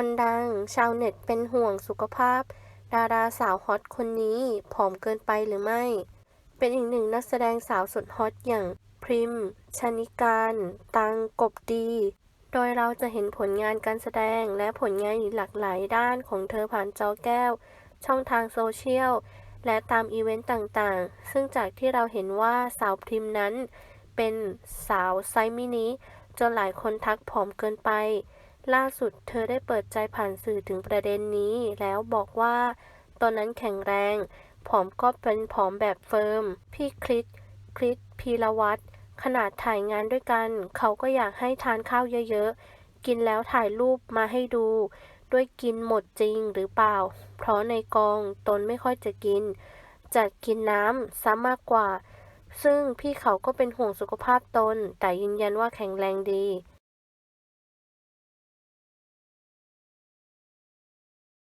คนดัง ชาวเน็ตเป็นห่วงสุขภาพ ดาราสาวฮอตคนนี้ผอมเกินไปหรือไม่ เป็นอีกหนึ่งนักแสดงสาวสุดฮอตอย่างพริม ชนิการ ตังกบดี โดยเราจะเห็นผลงานการแสดงและผลงานอีกหลากหลายด้านของเธอผ่านจอแก้ว ช่องทางโซเชียล และตามอีเวนต์ต่างๆ ซึ่งจากที่เราเห็นว่าสาวพริมนั้น เป็นสาวไซส์มินิจนหลายคนทักผอมเกินไป ล่าสุดเธอได้เปิดใจผ่านสื่อถึงประเด็นนี้ แล้วบอกว่า ตอนนั้นแข็งแรง ผอมก็เป็นผอมแบบเฟิร์ม พี่คริสคริสพีรวัตรขนาดถ่ายงานด้วยกัน เขาก็อยากให้ทานข้าวเยอะๆ กินแล้วถ่ายรูปมาให้ดู ด้วยกินหมดจริงหรือเปล่า เพราะในกองตนไม่ค่อยจะกิน จัดกินน้ำซะมากกว่า ซึ่งพี่เขาก็เป็นห่วงสุขภาพตน แต่ยืนยันว่าแข็งแรงดี